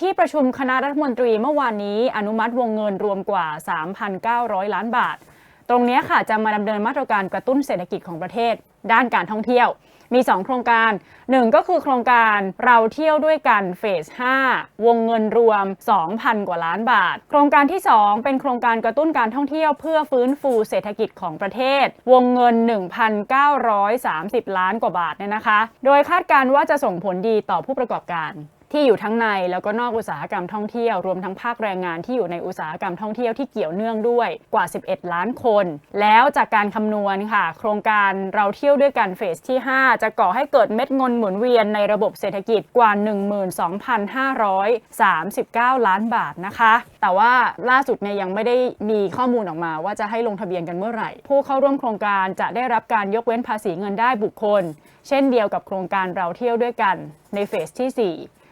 ที่ประชุมคณะรัฐมนตรีเมื่อวานนี้อนุมัติวงเงินรวมกว่า 3,900 ล้านบาท ตรงนี้ค่ะจะมาดำเนินมาตรการกระตุ้นเศรษฐกิจของประเทศ ด้านการท่องเที่ยว มี 2 โครงการ 1 ก็คือโครงการเราเที่ยวด้วยกันเฟส 5 วงเงินรวม 2,000 กว่าล้านบาท โครงการที่ 2 เป็นโครงการกระตุ้นการท่องเที่ยวเพื่อฟื้นฟูเศรษฐกิจของประเทศ วงเงิน 1,930 ล้านกว่าบาทเนี่ยนะคะ โดยคาดการณ์ว่าจะส่งผลดีต่อผู้ประกอบการ ที่อยู่ทั้งในแล้วก็นอกอุตสาหกรรมท่องเที่ยวรวมทั้งภาคแรงงานที่อยู่ในอุตสาหกรรมท่องเที่ยวที่เกี่ยวเนื่องด้วยกว่า 11 ล้านคน แล้วจากการคำนวณค่ะ โครงการเราเที่ยวด้วยกันเฟสที่ 5 จะก่อให้เกิดเม็ดเงินหมุนเวียนในระบบเศรษฐกิจกว่า 12,539 ล้านบาทนะคะ แต่ว่าล่าสุดเนี่ยยังไม่ได้มีข้อมูลออกมาว่าจะให้ลงทะเบียนกันเมื่อไหร่ ผู้เข้าร่วมโครงการจะได้รับการยกเว้นภาษีเงินได้บุคคล เช่นเดียวกับโครงการเราเที่ยวด้วยกันในเฟสที่ 4